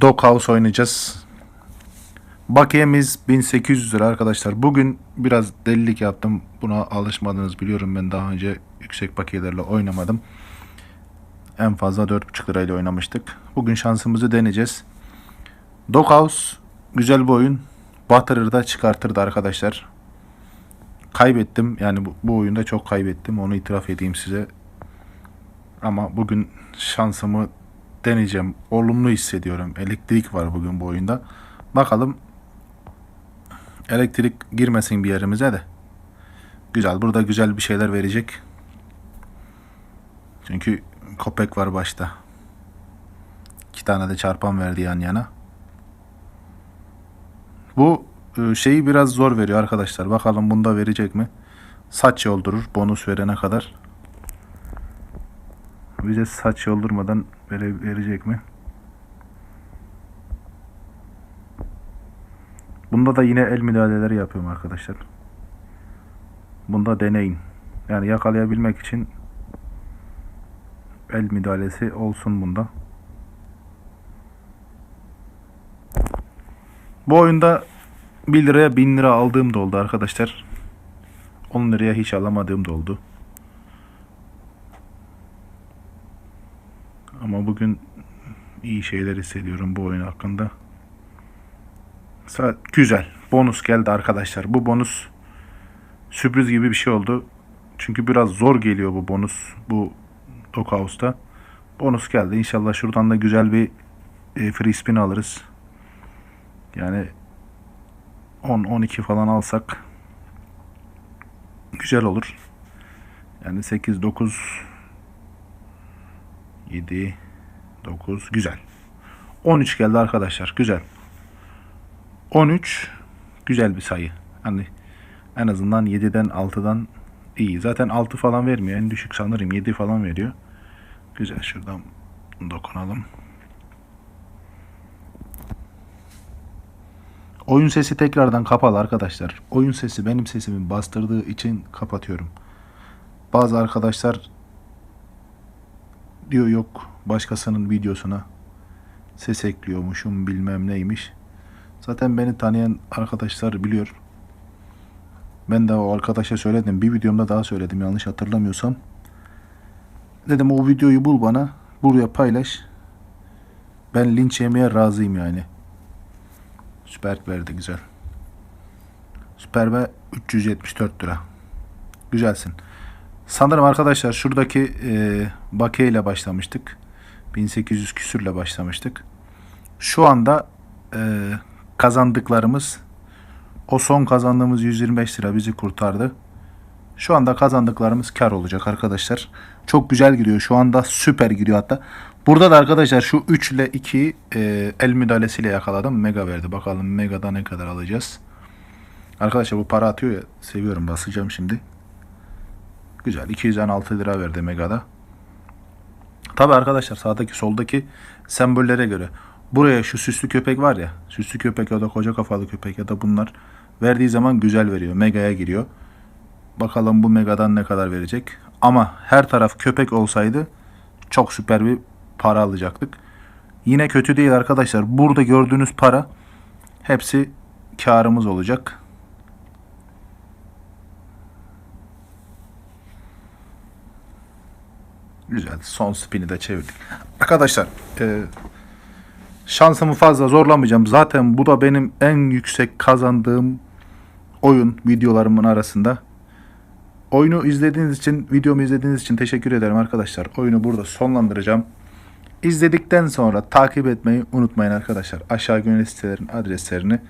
Doghouse oynayacağız. Bakiyemiz 1800 lira arkadaşlar. Bugün biraz delilik yaptım. Buna alışmadınız biliyorum ben daha önce yüksek bakiyelerle oynamadım. En fazla 4,5 lirayla oynamıştık. Bugün şansımızı deneyeceğiz. Doghouse güzel bir oyun. Batırır da çıkartırdı arkadaşlar. Kaybettim. Yani bu, bu oyunda çok kaybettim. Onu itiraf edeyim size. Ama bugün şansımı deneyeceğim. Olumlu hissediyorum. Elektrik var bugün bu oyunda. Bakalım elektrik girmesin bir yerimize de. Güzel. Burada güzel bir şeyler verecek. Çünkü köpek var başta. İki tane de çarpan verdi yan yana. Bu e, şeyi biraz zor veriyor arkadaşlar. Bakalım bunda verecek mi? Saç yoldurur bonus verene kadar. Bize saç yoldurmadan vere, verecek mi? Bunda da yine el müdahaleleri yapıyorum arkadaşlar. Bunda deneyin. Yani yakalayabilmek için el müdahalesi olsun bunda. Bu oyunda 1 liraya 1000 lira aldığım da oldu arkadaşlar. 10 liraya hiç alamadığım da oldu. Ama bugün iyi şeyler hissediyorum bu oyun hakkında. Güzel. Bonus geldi arkadaşlar. Bu bonus sürpriz gibi bir şey oldu. Çünkü biraz zor geliyor bu bonus. Bu Doghouse'da. Bonus geldi. İnşallah şuradan da güzel bir e, free spin alırız. Yani 10-12 falan alsak güzel olur. Yani 8, 9, 7, 9 güzel. 13 geldi arkadaşlar. Güzel. 13 güzel bir sayı. Hani en azından 7'den 6'dan iyi. Zaten 6 falan vermiyor. En düşük sanırım 7 falan veriyor. Güzel. Şuradan dokunalım. Oyun sesi tekrardan kapalı arkadaşlar. Oyun sesi benim sesimin bastırdığı için kapatıyorum. Bazı arkadaşlar diyor yok başkasının videosuna ses ekliyormuşum bilmem neymiş. Zaten beni tanıyan arkadaşlar biliyor. Ben de o arkadaşa söyledim. Bir videomda daha söyledim yanlış hatırlamıyorsam. Dedim o videoyu bul bana. Buraya paylaş. Ben linç yemeye razıyım yani. Süper verdi güzel. Süperbe 374 lira. Güzelsin. Sanırım arkadaşlar şuradaki e, bakiye ile başlamıştık. 1800 küsürle başlamıştık. Şu anda e, kazandıklarımız o son kazandığımız 125 lira bizi kurtardı. Şu anda kazandıklarımız kar olacak arkadaşlar. Çok güzel giriyor. Şu anda süper giriyor hatta. Burada da arkadaşlar şu 3 ile 2'yi e, el müdahalesiyle yakaladım. Mega verdi. Bakalım Mega'da ne kadar alacağız. Arkadaşlar bu para atıyor ya. Seviyorum. Basacağım şimdi. Güzel. 216 lira verdi Mega'da. Tabi arkadaşlar sağdaki soldaki sembollere göre. Buraya şu süslü köpek var ya. Süslü köpek ya da koca kafalı köpek ya da bunlar verdiği zaman güzel veriyor. Mega'ya giriyor. Bakalım bu Mega'dan ne kadar verecek. Ama her taraf köpek olsaydı çok süper bir para alacaktık. Yine kötü değil arkadaşlar. Burada gördüğünüz para hepsi karımız olacak. Güzel. Son spin'i de çevirdik. Arkadaşlar e, şansımı fazla zorlamayacağım. Zaten bu da benim en yüksek kazandığım oyun videolarımın arasında. Oyunu izlediğiniz için, videomu izlediğiniz için teşekkür ederim arkadaşlar. Oyunu burada sonlandıracağım. İzledikten sonra takip etmeyi unutmayın arkadaşlar. Aşağı gönül sitelerin adreslerini